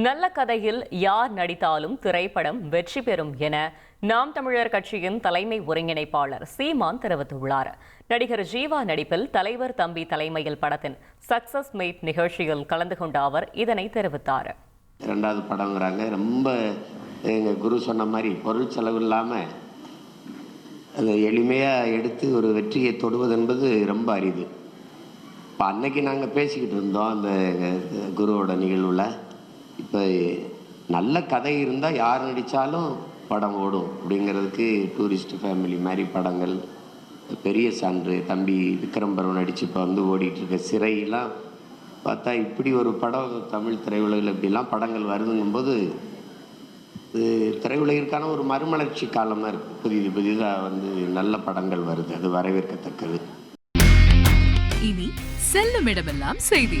நல்ல கதையில் யார் நடித்தாலும் திரைப்படம் வெற்றி பெறும் என நாம் தமிழர் கட்சியின் தலைமை ஒருங்கிணைப்பாளர் சீமான் தெரிவித்துள்ளார். நடிகர் ஜீவா நடிப்பில் தலைவர் தம்பி தலைமையில் படத்தின் சக்சஸ் மீட் நிகழ்ச்சியில் கலந்து கொண்ட அவர் இதனை தெரிவித்தார். ரெண்டாவது படங்கிறாங்க ரொம்ப எங்கள் குரு சொன்ன மாதிரி பொருள் செலவு இல்லாமல் அதை எளிமையாக எடுத்து ஒரு வெற்றியை தொடுவது என்பது ரொம்ப அரிது. இப்போ அன்னைக்கு நாங்கள் பேசிக்கிட்டு இருந்தோம் அந்த குருவோட நிகழ்வில். இப்போ நல்ல கதை இருந்தால் யார் நடித்தாலும் படம் ஓடும் அப்படிங்கிறதுக்கு டூரிஸ்ட் ஃபேமிலி மாதிரி படங்கள் பெரிய சான்று தம்பி விக்ரம் பருவன் நடித்து இப்போ வந்து ஓடிட்டுருக்க சிறையெல்லாம் பார்த்தா இப்படி ஒரு படம் தமிழ் திரையுலகில் இப்படிலாம் படங்கள் வருதுங்கும்போது இது திரையுலகிற்கான ஒரு மறுமலர்ச்சி காலமாக இருக்குது புதிது புதிதாக வந்து நல்ல படங்கள் வருது. அது வரவேற்கத்தக்கது. இனி செல்லும் இடமெல்லாம் செய்தி.